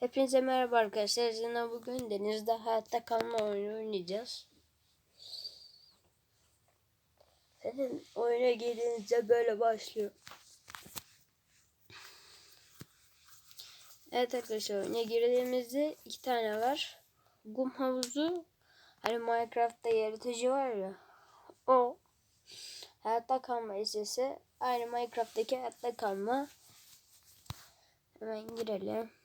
Hepinize merhaba arkadaşlar. Sizinle bugün denizde hayatta kalma oyunu oynayacağız. Zaten oyuna girdiğinizde böyle başlıyor. Evet arkadaşlar oyuna girdiğimizde iki tane var. Gum havuzu hani Minecraft'ta yaratıcı var ya o hayatta kalma esesi aynı Minecraft'taki hayatta kalma hemen girelim.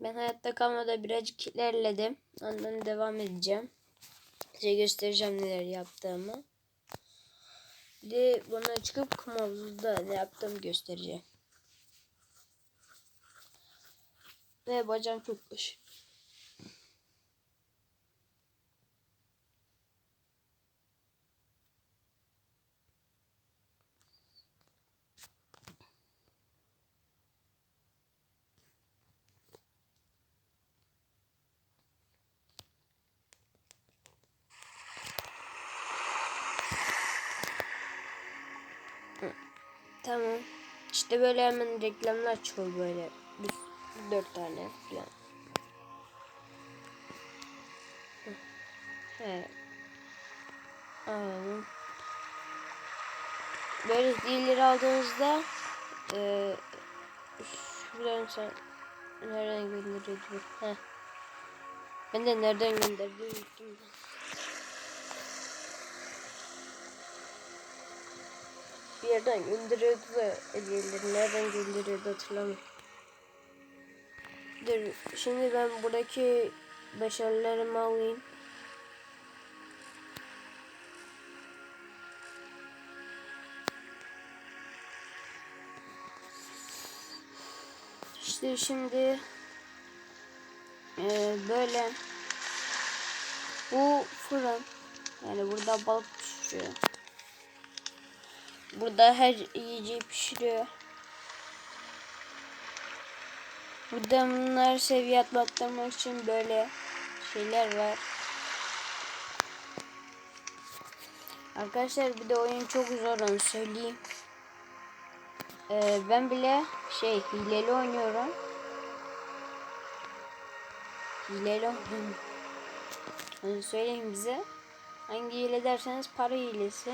Ben hayatta kalmada birazcık ilerledim. Ondan devam edeceğim. Size göstereceğim neler yaptığımı. Bir de buna çıkıp kum havuzunda ne yaptığımı göstereceğim. Ve bacağım çok boş. Tamam. İşte böyle hemen reklamlar çıkıyor böyle. Dört tane falan. Evet. Alalım. Böyle zilleri aldığınızda e, şuradan sen nereden gönderiyordu? Heh. Ben de nereden gönderdiğimi bir yerden gönderiyordu da hediyeleri nereden gönderiyordu hatırlamıyorum. Dur şimdi ben buradaki başarılarımı alayım. İşte şimdi e, böyle bu fırın yani burada balık pişiyor. Burada her yiyeceği pişiriyor. Burada bunlar seviye atlatmak için böyle şeyler var. Arkadaşlar bir de oyun çok zor onu söyleyeyim. Ee, ben bile şey hileli oynuyorum. Hileli oynuyorum. Onu söyleyeyim bize. Hangi hile derseniz para hilesi.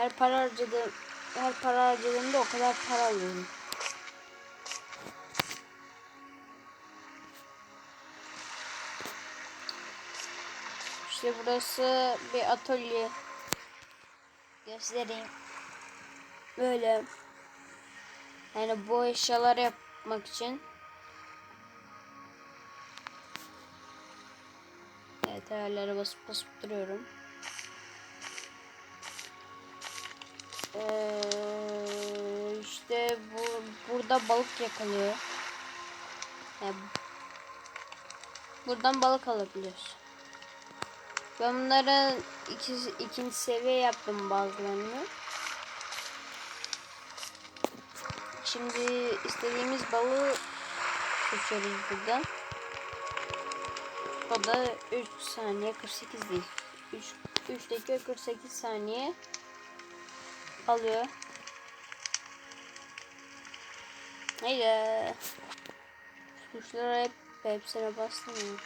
Her para harcadığım her para harcadığımda o kadar para alıyorum. İşte burası bir atölye. Göstereyim. Böyle. Yani bu eşyaları yapmak için. Evet ayarlara basıp basıp duruyorum. Ee, işte bu burada balık yakalıyor. Yani buradan balık alabiliyoruz. Ben bunları iki, ikinci seviye yaptım bazılarını. Şimdi istediğimiz balığı seçiyoruz buradan. O da 3 saniye 48 değil. 3, 3 dakika 48 saniye alıyor. Haydi. Tuşlara hep hepsine bastım ya.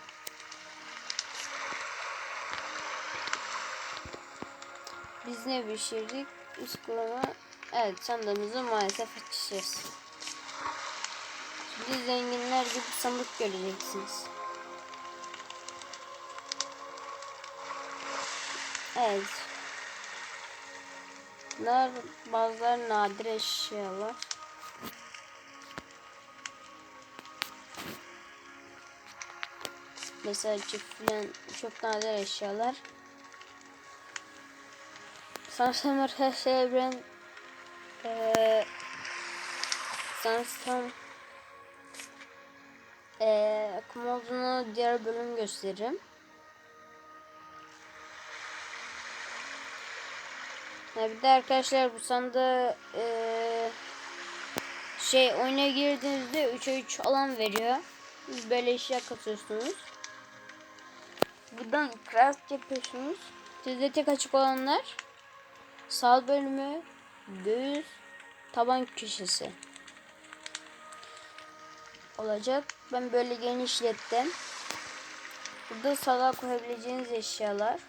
Biz ne pişirdik? Kulağına evet sandığımızı maalesef açacağız. Şimdi zenginler gibi sandık göreceksiniz. Evet. Bunlar bazıları nadir eşyalar. Mesela çift falan çok nadir eşyalar. Sanırsam arkadaşlar ben ee, sanırsam ee, kum olduğunu diğer bölüm gösteririm. Ya bir de arkadaşlar bu sandığı ee, şey oyuna girdiğinizde 3'e 3 alan veriyor. Böyle eşya katıyorsunuz. Buradan craft yapıyorsunuz. Sizde tek açık olanlar sağ bölümü, göğüs, taban köşesi. olacak. Ben böyle genişlettim. Burada salağa koyabileceğiniz eşyalar.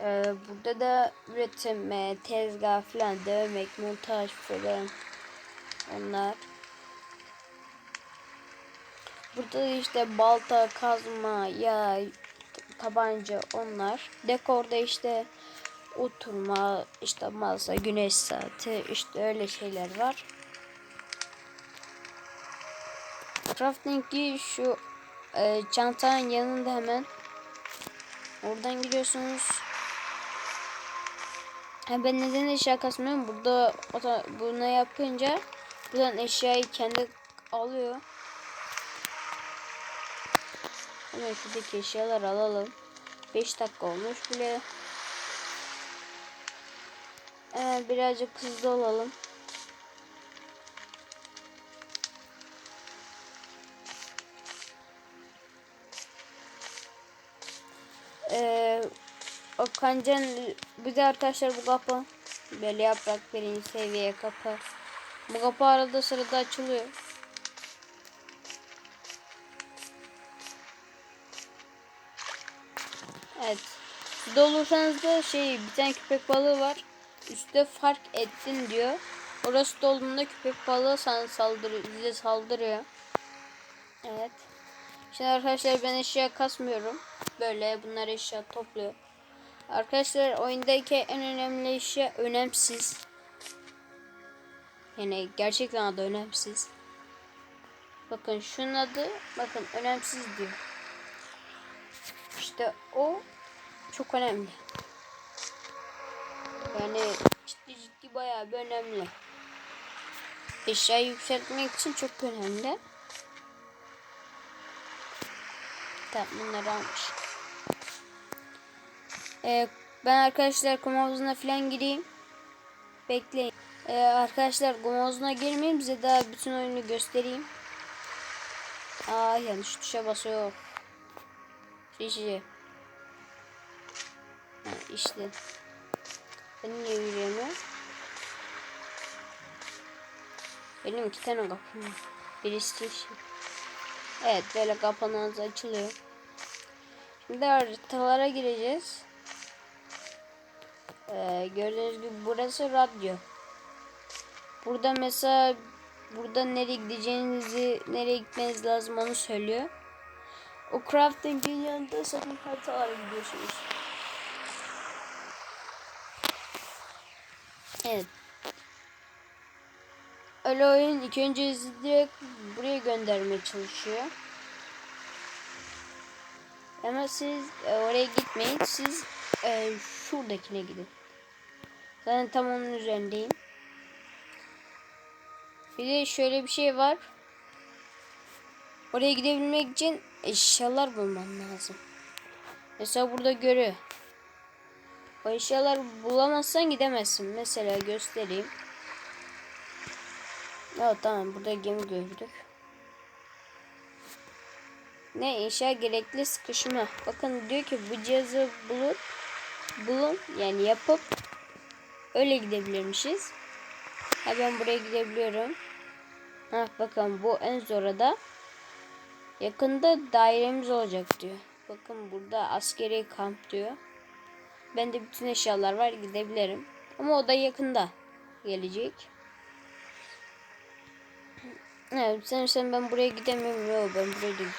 Ee, burada da üretim, tezgah falan, dövmek, montaj falan. Onlar. Burada da işte balta, kazma, yay, tabanca onlar. Dekorda işte oturma, işte masa, güneş saati, işte öyle şeyler var. Crafting'i şu e, çantanın yanında hemen oradan gidiyorsunuz. Ha ben neden eşya kasmıyorum? Burada bunu yapınca buradan eşyayı kendi alıyor. Hemen şuradaki eşyalar alalım. 5 dakika olmuş bile. Evet birazcık hızlı olalım. O kancanın bir de arkadaşlar bu kapı böyle yaprak birinci seviye kapı. Bu kapı arada sırada açılıyor. Evet. Suda olursanız da şey bir tane köpek balığı var. Üstte fark ettin diyor. Orası dolduğunda köpek balığı sana saldırıyor, size saldırıyor. Evet. Şimdi arkadaşlar ben eşya kasmıyorum. Böyle bunlar eşya topluyor. Arkadaşlar oyundaki en önemli eşya önemsiz. Yani gerçekten adı önemsiz. Bakın şunun adı bakın önemsiz diyor. İşte o çok önemli. Yani ciddi ciddi bayağı bir önemli. Eşyayı yükseltmek için çok önemli. Tamam bunları almış. Ee, ben arkadaşlar kum falan gireyim. Bekleyin. Ee, arkadaşlar kum havuzuna girmeyeyim. Size daha bütün oyunu göstereyim. Aa yanlış tuşa basıyor. Şişi. Ha, işte. Ben niye yürüyemiyorum? Benim iki tane kapım. Birisi yeşil. Evet böyle kapağınız açılıyor. Şimdi haritalara gireceğiz. Ee, gördüğünüz gibi burası radyo. Burada mesela burada nereye gideceğinizi, nereye gitmeniz lazım onu söylüyor. O crafting'in yanında sakın haritalara gidiyorsunuz. Evet. Öyle oyun ilk önce direkt buraya göndermeye çalışıyor. Ama siz e, oraya gitmeyin. Siz e, şuradakine gidin. Zaten tam onun üzerindeyim. Bir de şöyle bir şey var. Oraya gidebilmek için eşyalar bulman lazım. Mesela burada görü. O eşyalar bulamazsan gidemezsin. Mesela göstereyim. Evet tamam burada gemi gördük. Ne inşa gerekli sıkışma. Bakın diyor ki bu cihazı bulup bulun yani yapıp öyle gidebilirmişiz. Ha ben buraya gidebiliyorum. Ha bakın bu en zora da yakında dairemiz olacak diyor. Bakın burada askeri kamp diyor. Bende bütün eşyalar var gidebilirim. Ama o da yakında gelecek. Evet sen ben buraya gidemiyorum. Yok ben buraya gideyim.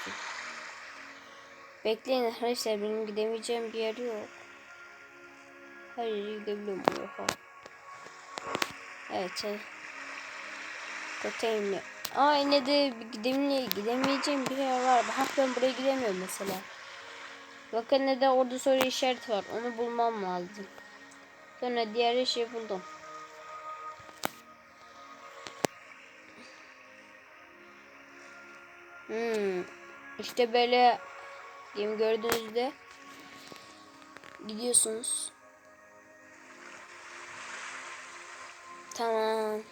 Bekleyin arkadaşlar benim gidemeyeceğim bir yer yok. Hayır gidebiliyorum buraya. Evet. Koteynli. Aa yine de gidemeye, gidemeyeceğim bir yer var. Bak ben buraya gidemiyorum mesela. Bakın ne de orada soru işareti var. Onu bulmam lazım. Sonra diğer şey buldum. Hmm. İşte böyle game gördüğünüzde gidiyorsunuz. Tamam.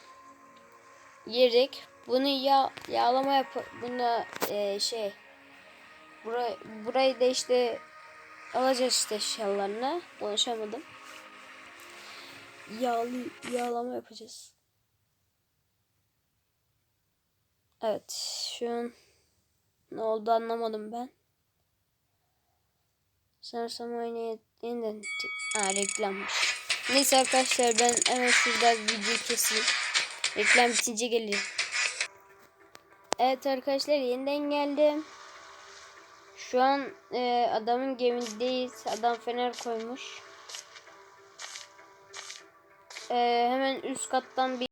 Girdik. Bunu ya yağlama yap bunu e, şey burayı burayı da işte alacağız işte eşyalarını. Konuşamadım. Yağlı yağlama yapacağız. Evet şu an ne oldu anlamadım ben. Sanırsam yeniden ha, reklammış. Neyse arkadaşlar ben hemen şurada videoyu keseyim. Reklam bitince gelirim. Evet arkadaşlar yeniden geldim. Şu an e, adamın gemindeyiz. Adam fener koymuş. E, hemen üst kattan bir